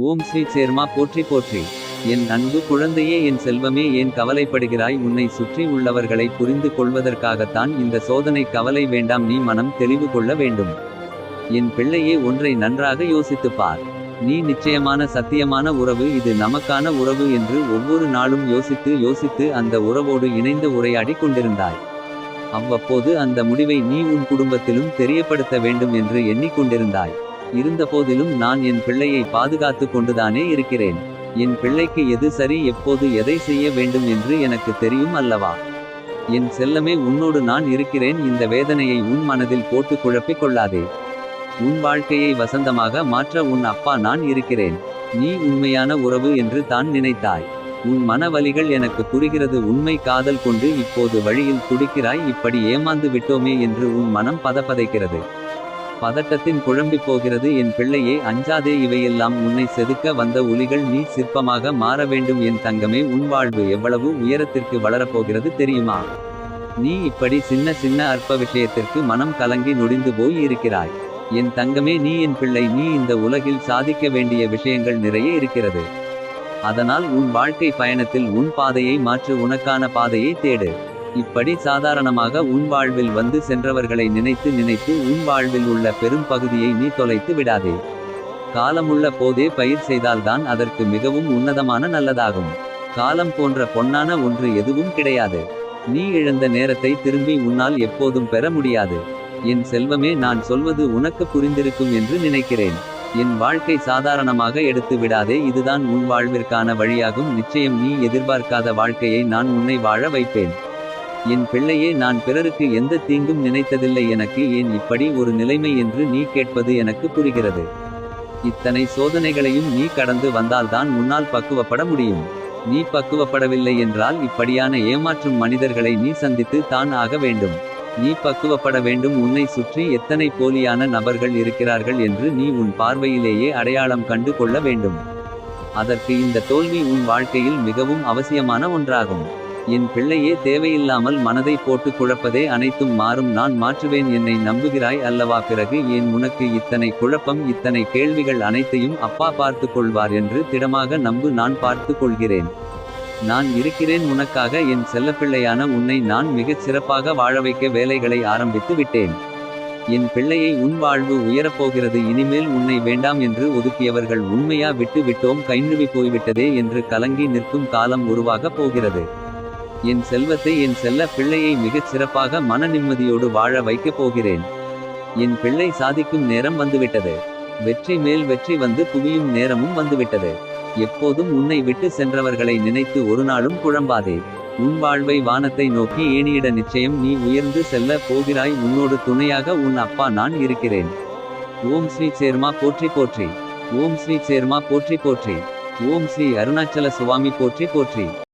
ஓம் ஸ்ரீ சேர்மா போற்றி போற்றி. என் அன்பு குழந்தையே என் செல்வமே ஏன் கவலைப்படுகிறாய்? உன்னை சுற்றி உள்ளவர்களை புரிந்து கொள்வதற்காகத்தான் இந்த சோதனை கவலை வேண்டாம் நீ மனம் தெளிவு கொள்ள வேண்டும். என் பிள்ளையே ஒன்றை நன்றாக யோசித்துப் பார். நீ நிச்சயமான சத்தியமான உறவு இது நமக்கான உறவு என்று ஒவ்வொரு நாளும் யோசித்து யோசித்து அந்த உறவோடு இணைந்து உரையாடி கொண்டிருந்தாய். அவ்வப்போது அந்த முடிவை நீ உன் குடும்பத்திலும் தெரியப்படுத்த வேண்டும் என்று எண்ணிக்கொண்டிருந்தாய் இருந்தபோதிலும் நான் என் பிள்ளையை பாதுகாத்து கொண்டுதானே இருக்கிறேன். என் பிள்ளைக்கு எது சரி எப்போது எதை செய்ய வேண்டும் என்று எனக்கு தெரியும் அல்லவா? என் செல்லமே உன்னோடு நான் இருக்கிறேன். இந்த வேதனையை உன் மனதில் போட்டு குழப்பிக் கொள்ளாதே. உன் வாழ்க்கையை வசந்தமாக மாற்ற உன் அப்பா நான் இருக்கிறேன். நீ உண்மையான உறவு என்று தான் நினைத்தாய். உன் மனவலிகள் எனக்கு புரிகிறது. உண்மை காதல் கொண்டு இப்போது வழியில் துடிக்கிறாய். இப்படி ஏமாந்து விட்டோமே என்று உன் மனம் பதப்பதைக்கிறது. பதட்டத்தின் குழம்பிப் போகிறது. என் பிள்ளையே அஞ்சாதே இவையெல்லாம் உன்னை செதுக்க வந்த ஒலிகள் நீ சிற்பமாக மாற வேண்டும். என் தங்கமே உன் வாழ்வு எவ்வளவு உயரத்திற்கு வளரப்போகிறது தெரியுமா? நீ இப்படி சின்ன சின்ன அற்ப விஷயத்திற்கு மனம் கலங்கி நொடிந்து போய் இருக்கிறாய். என் தங்கமே நீ என் பிள்ளை நீ இந்த உலகில் சாதிக்க வேண்டிய விஷயங்கள் நிறைய இருக்கிறது. அதனால் உன் வாழ்க்கை பயணத்தில் உன் பாதையை மாற்று உனக்கான பாதையை தேடு. இப்படி சாதாரணமாக உன் வாழ்வில் வந்து சென்றவர்களை நினைத்து நினைத்து உன் வாழ்வில் உள்ள பெரும் பகுதியை நீ தொலைத்து விடாதே. காலமுள்ள போதே பயிர் செய்தால்தான் அதற்கு மிகவும் உன்னதமான நல்லதாகும். காலம் போன்ற பொன்னான ஒன்று எதுவும் கிடையாது. நீ இழந்த நேரத்தை திரும்பி உன்னால் எப்போதும் பெற முடியாது. என் செல்வமே நான் சொல்வது உனக்கு புரிந்திருக்கும் என்று நினைக்கிறேன். என் வாழ்க்கை சாதாரணமாக எடுத்து விடாதே இதுதான் உன் வாழ்விற்கான வழியாகும். நிச்சயம் நீ எதிர்பார்க்காத வாழ்க்கையை நான் உன்னை வாழ வைப்பேன். என் பிள்ளையே நான் பிறருக்கு எந்த தீங்கும் நினைத்ததில்லை. எனக்கு ஏன் இப்படி ஒரு நிலைமை என்று நீ கேட்பது எனக்கு புரிகிறது. இத்தனை சோதனைகளையும் நீ கடந்து வந்தால்தான் முன்னால் பக்குவப்பட முடியும். நீ பக்குவப்படவில்லை என்றால் இப்படியான ஏமாற்றும் மனிதர்களை நீ சந்தித்து தான் ஆக வேண்டும். நீ பக்குவப்பட வேண்டும். உன்னை சுற்றி எத்தனை போலியான நபர்கள் இருக்கிறார்கள் என்று நீ உன் பார்வையிலேயே அடையாளம் கண்டு கொள்ள வேண்டும். அதற்கு இந்த தோல்வி உன் வாழ்க்கையில் மிகவும் அவசியமான ஒன்றாகும். என் பிள்ளையே தேவையில்லாமல் மனதை போட்டு குழப்பதே அனைத்தும் மாறும். நான் மாற்றுவேன் என்னை நம்புகிறாய் அல்லவா? பிறகு ஏன் உனக்கு இத்தனை குழப்பம் இத்தனை கேள்விகள் அனைத்தையும் அப்பா பார்த்து கொள்வார் என்று திடமாக நம்பு நான் பார்த்து கொள்கிறேன். நான் இருக்கிறேன் உனக்காக என் செல்லப்பிள்ளையான உன்னை நான் மிகச் சிறப்பாக வாழ வைக்க வேலைகளை ஆரம்பித்து விட்டேன். என் பிள்ளையை உன் வாழ்வு உயரப்போகிறது இனிமேல் உன்னை வேண்டாம் என்று ஒதுக்கியவர்கள் உண்மையா விட்டு விட்டோம் கைநழுவி போய்விட்டதே என்று கலங்கி நிற்கும் காலம் உருவாகப் போகிறது. என் செல்வத்தை என் செல்ல பிள்ளையை மிகச் சிறப்பாக மன நிம்மதியோடு வாழ வைக்கப் போகிறேன். என் பிள்ளை சாதிக்கும் நேரம் வந்துவிட்டது. வெற்றி மேல் வெற்றி வந்து குவியும் நேரமும் வந்துவிட்டது. எப்போதும் உன்னை விட்டு சென்றவர்களை நினைத்து ஒரு நாளும் குழம்பாதே உன் வாழ்வை வானத்தை நோக்கி ஏணியிட நிச்சயம் நீ உயர்ந்து செல்ல போகிறாய். உன்னோடு துணையாக உன் அப்பா நான் இருக்கிறேன். ஓம் ஸ்ரீ சேர்மா போற்றி போற்றி. ஓம் ஸ்ரீ சேர்மா போற்றி போற்றி. ஓம் ஸ்ரீ அருணாச்சல சுவாமி போற்றி போற்றி.